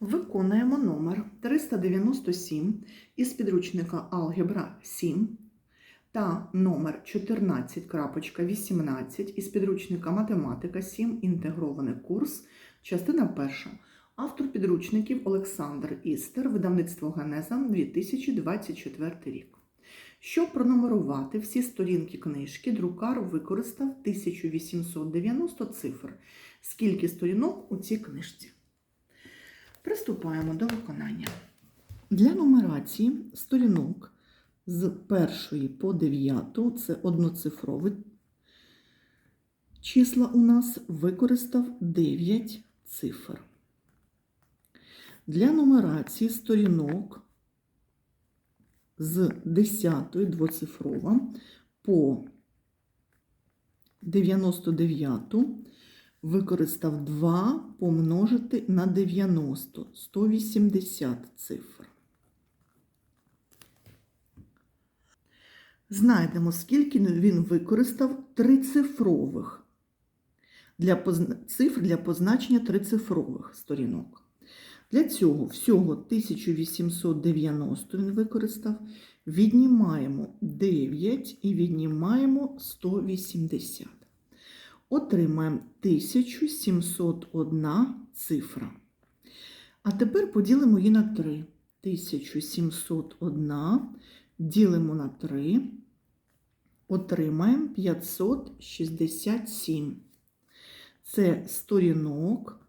Виконуємо номер 397 із підручника Алгебра 7 та номер 14.18 із підручника Математика 7. Інтегрований курс, частина перша. Автор підручників Олександр Істер, видавництво Генеза 2024 рік. Щоб пронумерувати всі сторінки книжки, друкар використав 1890 цифр. Скільки сторінок у цій книжці? Приступаємо до виконання. Для нумерації сторінок з першої по дев'яту, це одноцифрові числа у нас використав 9 цифр. Для нумерації сторінок з 10 двоцифрова по 99 використав 2 помножити на 90 180 цифр. Знайдемо, скільки він використав трицифрових для позна... цифр для позначення трицифрових сторінок. Для цього всього 1890 він використав. Віднімаємо 9 і віднімаємо 180. Отримаємо 1701 цифра. А тепер поділимо її на 3. 1701 ділимо на 3, отримаємо 567. Це сторінок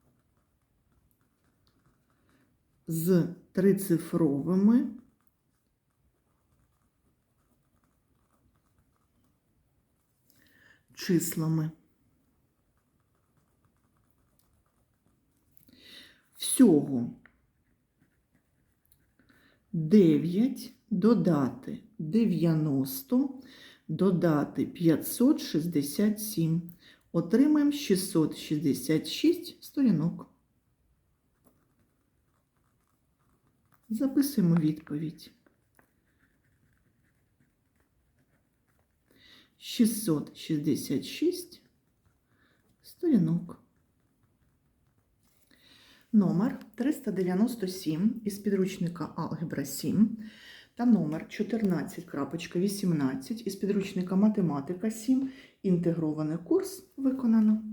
з трицифровими числами. Всього 9 додати 90, додати 567. Отримаємо 666 сторінок. Записуємо відповідь. 666 сторінок. Номер 397 із підручника Алгебра 7 та номер 14.18 із підручника Математика 7. Інтегрований курс виконано.